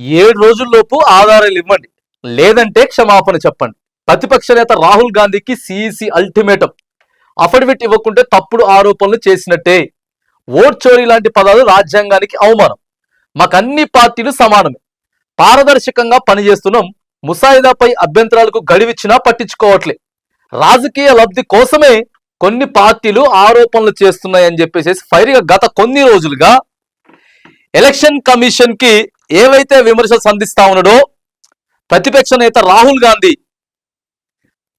ఏడు రోజుల్లోపు ఆధారాలు ఇవ్వండి. లేదంటే క్షమాపణ చెప్పండి. ప్రతిపక్ష నేత రాహుల్ గాంధీకి సిఈసి అల్టిమేటం. అఫిడవిట్ ఇవ్వకుంటే తప్పుడు ఆరోపణలు చేసినట్టే. ఓట్ చోరీ లాంటి పదాలు రాజ్యాంగానికి అవమానం. మాకు అన్ని పార్టీలు సమానమే. పారదర్శకంగా పనిచేస్తున్నాం. ముసాయిదాపై అభ్యంతరాలకు గడివిచ్చినా పట్టించుకోవట్లే. రాజకీయ లబ్ధి కోసమే కొన్ని పార్టీలు ఆరోపణలు చేస్తున్నాయని చెప్పేసి ఫైర్గా గత కొన్ని రోజులుగా ఎలక్షన్ కమిషన్కి ఏవైతే విమర్శలు సంధిస్తా ఉన్నాడో ప్రతిపక్ష నేత రాహుల్ గాంధీ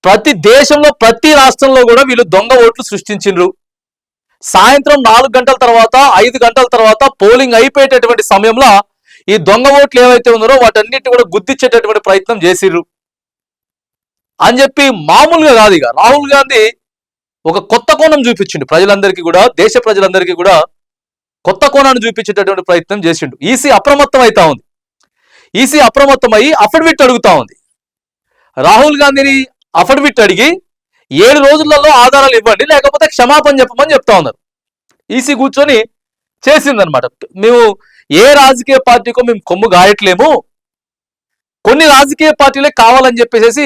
ప్రతి దేశంలో ప్రతి రాష్ట్రంలో కూడా వీళ్ళు దొంగ ఓట్లు సృష్టించిండ్రు. సాయంత్రం నాలుగు గంటల తర్వాత ఐదు గంటల తర్వాత పోలింగ్ అయిపోయేటటువంటి సమయంలో ఈ దొంగ ఓట్లు ఏవైతే ఉన్నారో వాటన్నిటి కూడా గుర్తించేటటువంటి ప్రయత్నం చేసిర్రు. అని చెప్పి మామూలుగా కాదు ఇక. రాహుల్ గాంధీ ఒక కొత్త కోణం చూపించిండు ప్రజలందరికీ కూడా దేశ ప్రజలందరికీ కూడా. కొత్త కోణాన్ని చూపించేటటువంటి ప్రయత్నం చేసిండు. ఈసీ అప్రమత్తం అవుతా ఉంది. ఈసీ అప్రమత్తం అయ్యి అఫిడవిట్ అడుగుతా ఉంది. రాహుల్ గాంధీని అఫిడవిట్ అడిగి ఏడు రోజులలో ఆధారాలు ఇవ్వండి లేకపోతే క్షమాపణ చెప్పమని చెప్తా ఉన్నారు. ఈసీ కూర్చొని చేసిందనమాట మేము ఏ రాజకీయ పార్టీకో మేము కొమ్ము గాయట్లేము. కొన్ని రాజకీయ పార్టీలే కావాలని చెప్పేసి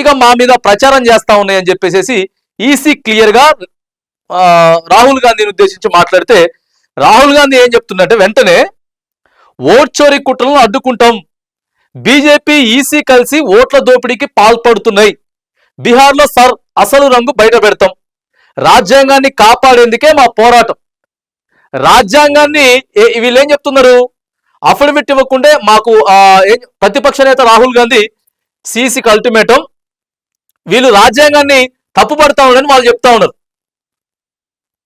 ఇక మా మీద ప్రచారం చేస్తా ఉన్నాయని చెప్పేసి ఈసీ క్లియర్గా రాహుల్ గాంధీని ఉద్దేశించి మాట్లాడితే రాహుల్ గాంధీ ఏం చెప్తుందంటే వెంటనే ఓట్ చోరీ కుట్రలను అడ్డుకుంటాం. బీజేపీ ఈసీ కలిసి ఓట్ల దోపిడీకి పాల్పడుతున్నాయి. బీహార్లో సర్ అసలు రంగు బయట పెడతాం. రాజ్యాంగాన్ని కాపాడేందుకే మా పోరాటం. రాజ్యాంగాన్ని వీళ్ళేం వీళ్ళు ఏం చెప్తున్నారు? అఫిడవిట్ ఇవ్వకుండే మాకు ప్రతిపక్ష నేత రాహుల్ గాంధీ సీసీకి అల్టిమేటం. వీళ్ళు రాజ్యాంగాన్ని తప్పుపడతా ఉన్నారని వాళ్ళు చెప్తా ఉన్నారు.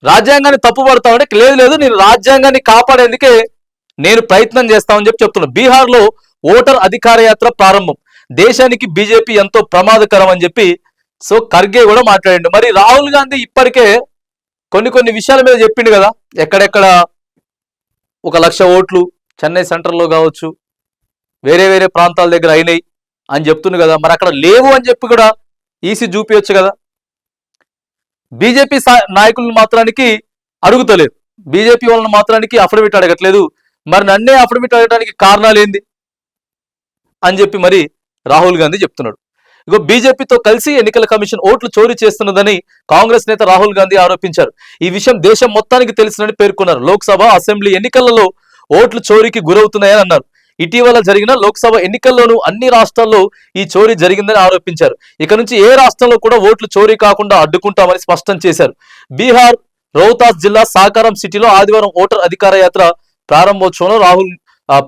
రాజ్యాంగాన్ని తప్పుపడతా ఉంటే లేదు లేదు నేను రాజ్యాంగాన్ని కాపాడేందుకే నేను ప్రయత్నం చేస్తామని చెప్పి చెప్తున్నా. బీహార్లో ఓటర్ అధికార యాత్ర ప్రారంభం. దేశానికి బీజేపీ ఎంతో ప్రమాదకరం అని చెప్పి సో ఖర్గే కూడా మాట్లాడండి. మరి రాహుల్ గాంధీ ఇప్పటికే కొన్ని కొన్ని విషయాల మీద చెప్పిండు కదా. ఎక్కడెక్కడ ఒక లక్ష ఓట్లు చెన్నై సెంటర్లో కావచ్చు వేరే వేరే ప్రాంతాల దగ్గర అయినాయి అని చెప్తుండు కదా. మరి అక్కడ లేవు అని చెప్పి కూడా ఈసీ చూపించచ్చు కదా. బీజేపీ నాయకులను మాత్రానికి అడుగుతలేదు. బీజేపీ వాళ్ళని మాత్రానికి అఫిడవిట్ అడగట్లేదు. మరి నన్నే అఫిడవిట్ అడగడానికి కారణాలు ఏంది? అని చెప్పి మరి రాహుల్ గాంధీ చెప్తున్నాడు. ఇగో బీజేపీతో కలిసి ఎన్నికల కమిషన్ ఓట్లు చోరీ చేస్తున్నదని కాంగ్రెస్ నేత రాహుల్ గాంధీ ఆరోపించారు. ఈ విషయం దేశం మొత్తానికి తెలిసిందని పేర్కొన్నారు. లోక్సభ అసెంబ్లీ ఎన్నికలలో ఓట్లు చోరీకి గురవుతున్నాయని అన్నారు. ఇటీవల జరిగిన లోక్సభ ఎన్నికల్లోనూ అన్ని రాష్ట్రాల్లో ఈ చోరీ జరిగిందని ఆరోపించారు. ఇక నుంచి ఏ రాష్ట్రంలో కూడా ఓట్లు చోరీ కాకుండా అడ్డుకుంటామని స్పష్టం చేశారు. బీహార్ రోహతాస్ జిల్లా సాకారం సిటీలో ఆదివారం ఓటర్ అధికార యాత్ర ప్రారంభోత్సవంలో రాహుల్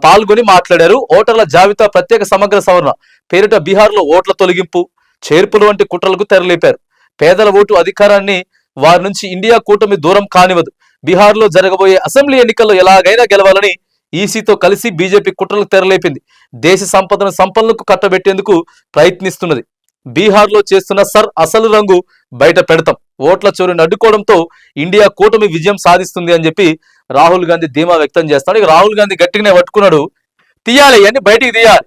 పాల్గొని మాట్లాడారు. ఓటర్ల జాబితా ప్రత్యేక సమగ్ర సవరణ. పేరిట బీహార్లో ఓట్ల తొలగింపు చేర్పులు వంటి కుట్రలకు తెరలేపారు. పేదల ఓటు అధికారాన్ని వారి నుంచి ఇండియా కూటమి దూరం కానివ్వదు. బీహార్లో జరగబోయే అసెంబ్లీ ఎన్నికల్లో ఎలాగైనా గెలవాలని ఈసీతో కలిసి బీజేపీ కుట్రలకు తెరలేపింది. దేశ సంపదను సంపన్నులకు కట్టబెట్టేందుకు ప్రయత్నిస్తున్నది. బీహార్లో చేస్తున్న సర్ అసలు రంగు బయట పెడతాం. ఓట్ల చోరీని అడ్డుకోవడంతో ఇండియా కూటమి విజయం సాధిస్తుంది అని చెప్పి రాహుల్ గాంధీ ధీమా వ్యక్తం చేస్తాడు ఇక రాహుల్ గాంధీ గట్టిగానే పట్టుకున్నాడు. తీయాలి ఇవన్నీ బయటికి తీయాలి.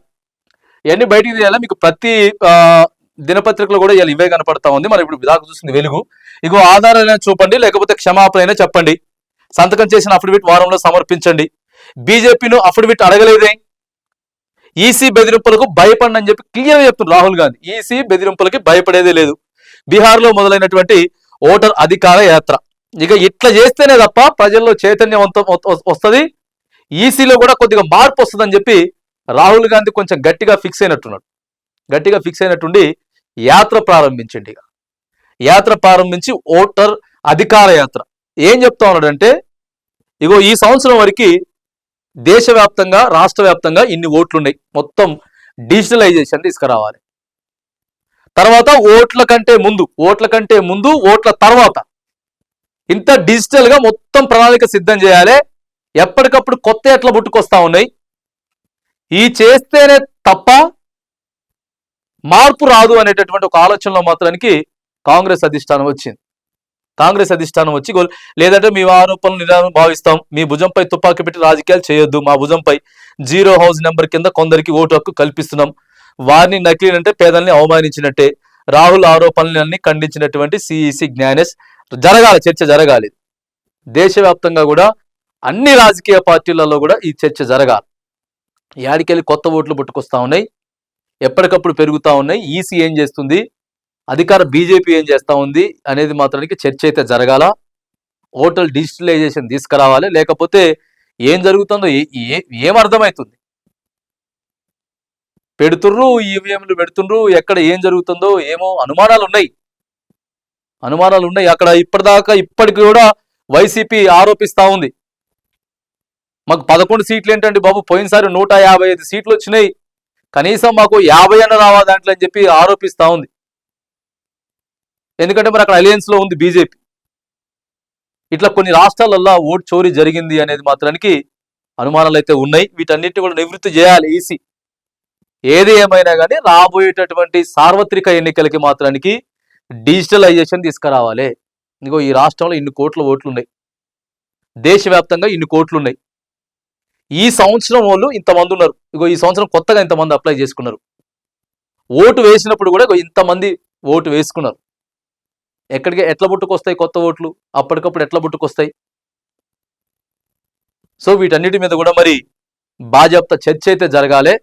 ఇవన్నీ బయటికి తీయాలి. మీకు ప్రతి దినపత్రికలు దినపత్రికలో కూడా ఇవాళ ఇవే కనపడతా ఉంది. మరి ఇప్పుడు దాకా చూస్తుంది వెలుగు. ఇగో ఆధారాలైనా చూపండి లేకపోతే క్షమాపణ అయినా చెప్పండి. సంతకం చేసిన అఫిడవిట్ వారంలో సమర్పించండి. బీజేపీను అఫిడవిట్ అడగలేదే. ఈసీ బెదిరింపులకు భయపడని అని చెప్పి క్లియర్ చెప్తున్నారు రాహుల్ గాంధీ. ఈసీ బెదిరింపులకి భయపడేదే లేదు. బీహార్లో మొదలైనటువంటి ఓటర్ అధికార యాత్ర. ఇక ఇట్లా చేస్తేనే తప్ప ప్రజల్లో చైతన్యవంతం వస్తుంది. ఈసీలో కూడా కొద్దిగా మార్పు వస్తుందని చెప్పి రాహుల్ గాంధీ కొంచెం గట్టిగా ఫిక్స్ అయినట్టున్నాడు. గట్టిగా ఫిక్స్ అయినట్టుండి యాత్ర ప్రారంభించండి ఇక. యాత్ర ప్రారంభించి ఓటర్ అధికార యాత్ర. ఏం చెప్తా ఉన్నాడంటే ఇగో ఈ సంవత్సరం వరకు దేశవ్యాప్తంగా రాష్ట్ర వ్యాప్తంగా ఇన్ని ఓట్లున్నాయి. మొత్తం డిజిటలైజేషన్ తీసుకురావాలి. తర్వాత ఓట్ల కంటే ముందు ఓట్ల కంటే ముందు ఓట్ల తర్వాత ఇంత డిజిటల్గా మొత్తం ప్రణాళిక సిద్ధం చేయాలి. ఎప్పటికప్పుడు కొత్త ఎట్ల పుట్టుకొస్తా ఉన్నాయి? ఈ చేస్తేనే తప్ప మార్పు రాదు అనేటటువంటి ఒక ఆలోచనలో మాత్రానికి కాంగ్రెస్ అధిష్టానం వచ్చింది. కాంగ్రెస్ అధిష్టానం వచ్చి గోల్- లేదంటే మీ ఆరోపణలు నిరాశ భావిస్తాం. మీ భుజంపై తుపాకీ పెట్టి రాజకీయాలు చేయొద్దు. మా భుజంపై జీరో హౌస్ నెంబర్ కింద కొందరికి ఓటు హక్కు కల్పిస్తున్నాం. వారిని నకిలీ అంటే పేదల్ని అవమానించినట్టే. రాహుల్ ఆరోపణలన్నీ ఖండించినటువంటి సిఈసి జ్ఞానేష్. జరగాలి చర్చ జరగాలి. దేశవ్యాప్తంగా కూడా అన్ని రాజకీయ పార్టీలలో కూడా ఈ చర్చ జరగాలి. యాడికెళ్ళి కొత్త ఓట్లు పుట్టుకొస్తా ఉన్నాయి. ఎప్పటికప్పుడు పెరుగుతూ ఉన్నాయి. ఈసీ ఏం చేస్తుంది? అధికార బీజేపీ ఏం చేస్తా ఉంది అనేది మాత్రానికి చర్చ అయితే జరగాల. ఓటల్ డిజిటలైజేషన్ తీసుకురావాలి. లేకపోతే ఏం జరుగుతుందో ఏ- ఏం అర్థమవుతుంది పెడుతుర్రు ఈవీఎంలు పెడుతుండ్రు ఎక్కడ ఏం జరుగుతుందో ఏమో అనుమానాలు ఉన్నాయి. అనుమానాలు ఉన్నాయి. అక్కడ ఇప్పటిదాకా ఇప్పటికి కూడా వైసీపీ ఆరోపిస్తా ఉంది. మాకు పదకొండు సీట్లు ఏంటండి బాబు? పోయినసారి నూట యాభై ఐదు సీట్లు వచ్చినాయి. కనీసం మాకు యాభై అన్న రావా దాంట్లో అని చెప్పి ఆరోపిస్తా ఉంది. ఎందుకంటే మరి అక్కడ అలయన్స్లో ఉంది బీజేపీ ఇట్లా కొన్ని రాష్ట్రాలల్లో ఓటు చోరీ జరిగింది అనేది మాత్రానికి అనుమానాలు అయితే ఉన్నాయి. వీటన్నిటిని కూడా నివృత్తి చేయాలి ఈసీ ఏది ఏమైనా కానీ రాబోయేటటువంటి సార్వత్రిక ఎన్నికలకి మాత్రానికి డిజిటలైజేషన్ తీసుకురావాలి. ఇగో ఈ రాష్ట్రంలో ఇన్ని కోట్ల ఓట్లు ఉన్నాయి దేశవ్యాప్తంగా ఇన్ని కోట్లు ఉన్నాయి ఈ సంవత్సరం వాళ్ళు ఇంతమంది ఉన్నారు. ఇగో ఈ సంవత్సరం కొత్తగా ఇంతమంది అప్లై చేసుకున్నారు. ఓటు వేసినప్పుడు కూడా ఇగో ఇంతమంది ఓటు వేసుకున్నారు. ఎక్కడికి ఎట్లా పుట్టుకొస్తాయి కొత్త ఓట్లు? అప్పటికప్పుడు ఎట్లా పుట్టుకొస్తాయి సో వీటన్నిటి మీద కూడా మరి బాజప్త చర్చ అయితే జరగాలి.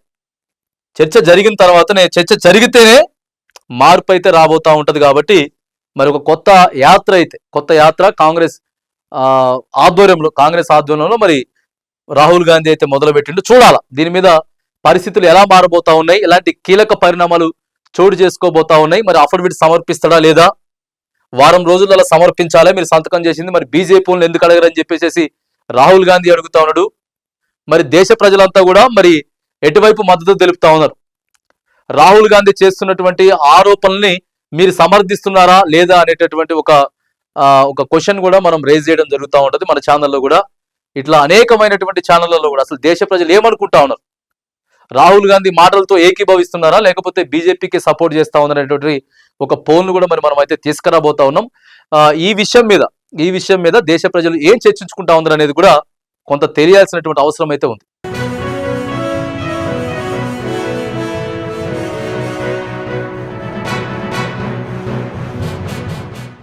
చర్చ జరిగిన తర్వాతనే చర్చ జరిగితేనే మార్పు అయితే రాబోతా ఉంటుంది కాబట్టి మరి ఒక కొత్త యాత్ర అయితే కొత్త యాత్ర కాంగ్రెస్ ఆధ్వర్యంలో కాంగ్రెస్ ఆధ్వర్యంలో మరి రాహుల్ గాంధీ అయితే మొదలు పెట్టిండు చూడాల దీని మీద పరిస్థితులు ఎలా మారబోతా ఉన్నాయి ఇలాంటి కీలక పరిణామాలు చోటు చేసుకోబోతా ఉన్నాయి మరి అఫిడవిట్ సమర్పిస్తాడా లేదా? వారం రోజులలో సమర్పించాలి. మీరు సంతకం చేసింది మరి బీజేపీలను ఎందుకు అడగరని చెప్పేసి రాహుల్ గాంధీ అడుగుతా ఉన్నాడు. మరి దేశ ప్రజలంతా కూడా మరి ఎటువైపు మద్దతు తెలుపుతా ఉన్నారు? రాహుల్ గాంధీ చేస్తున్నటువంటి ఆరోపణల్ని మీరు సమర్థిస్తున్నారా లేదా అనేటటువంటి ఒక ఒక క్వశ్చన్ కూడా మనం రేజ్ చేయడం జరుగుతూ ఉంటుంది మన ఛానల్లో కూడా. ఇట్లా అనేకమైనటువంటి ఛానళ్ళలో కూడా అసలు దేశ ప్రజలు ఏమనుకుంటా ఉన్నారు? రాహుల్ గాంధీ మాటలతో ఏకీభవిస్తున్నారా? లేకపోతే బీజేపీకి సపోర్ట్ చేస్తా ఉన్నారనేటువంటి ఒక పోల్ను కూడా మరి మనం అయితే తీసుకురాబోతా ఉన్నాం. ఆ, ఈ విషయం మీద ఈ విషయం మీద దేశ ప్రజలు ఏం చర్చించుకుంటా ఉన్నారు అనేది కూడా కొంత తెలియాల్సినటువంటి అవసరం అయితే ఉంది.